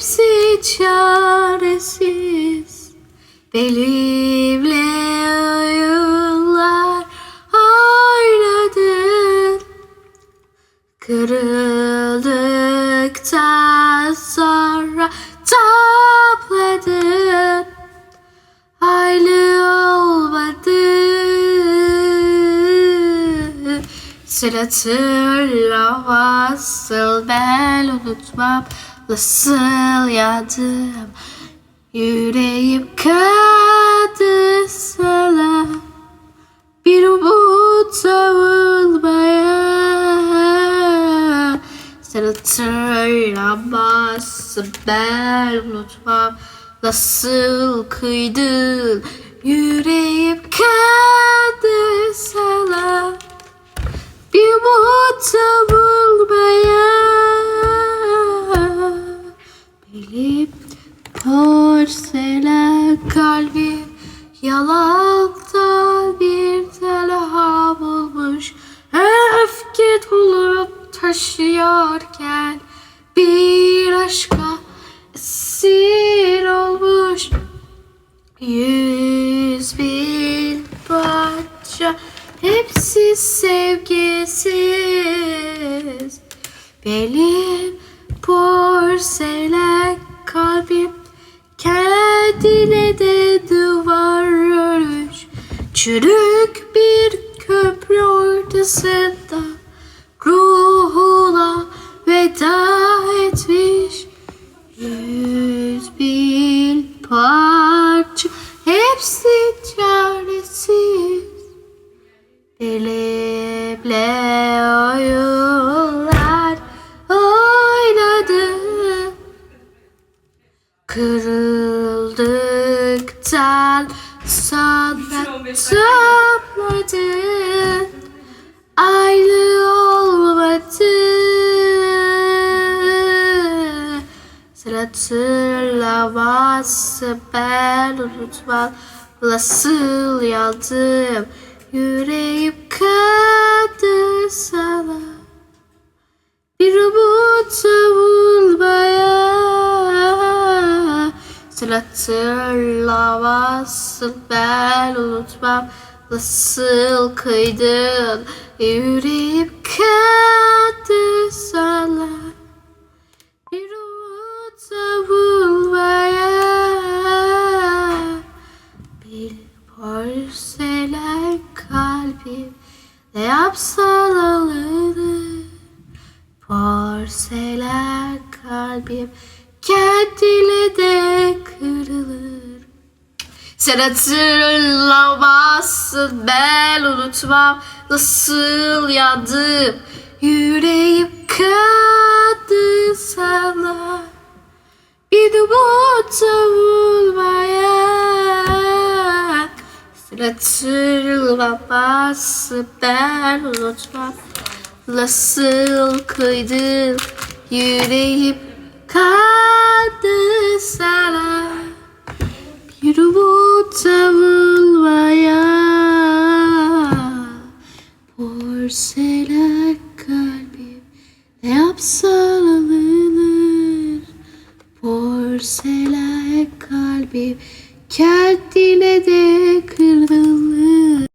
hepsi çaresiz. Benimle oyunlar oynadın Kırıldıktan sonra topladın Aynı olmadı. Sıratırla nasıl ben unutmam Nasıl yandım Yüreğim kadı sana. Bir umut savunmaya. Sen hatırlamazsın ben unutmam. Nasıl kıydın? Yüreğim kadı sana. Bir umut savunmaya kalbim Yalandan bir telham olmuş Öfke dolu taşıyorken Bir aşka esir olmuş. Yüz bin parça Hepsi sevgisiz. Benim porselen kalbim Çürük bir köprü ortasında Ruhuna veda etmiş. Yüz bin parça Hepsi çaresiz. Benimle oyunlar oynadı. Kırıldıktan sonra topladın Aynı olmadı Hatırlamazsın ben unutmam. Nasıl yandım Yüreğim kadı sana. Bir umut savunmaya. Sen hatırlamazsın ben unutmam Nasıl kıydın? Yüreğim kadı sana. Bir umut savunmaya. Bir porselen kalbim. Ne yapsan alınır. Porselen kalbim. Kendine sen hatırlamazsın ben unutmam Nasıl yandım yüreğim kadı sana. Bir umut savunmaya Sen hatırlamazsın ben unutmam Nasıl kıydın. Yüreğim kadı sana savunmaya Porselen kalbim Ne yapsan alınır. Porselen kalbim Kendine de kırılır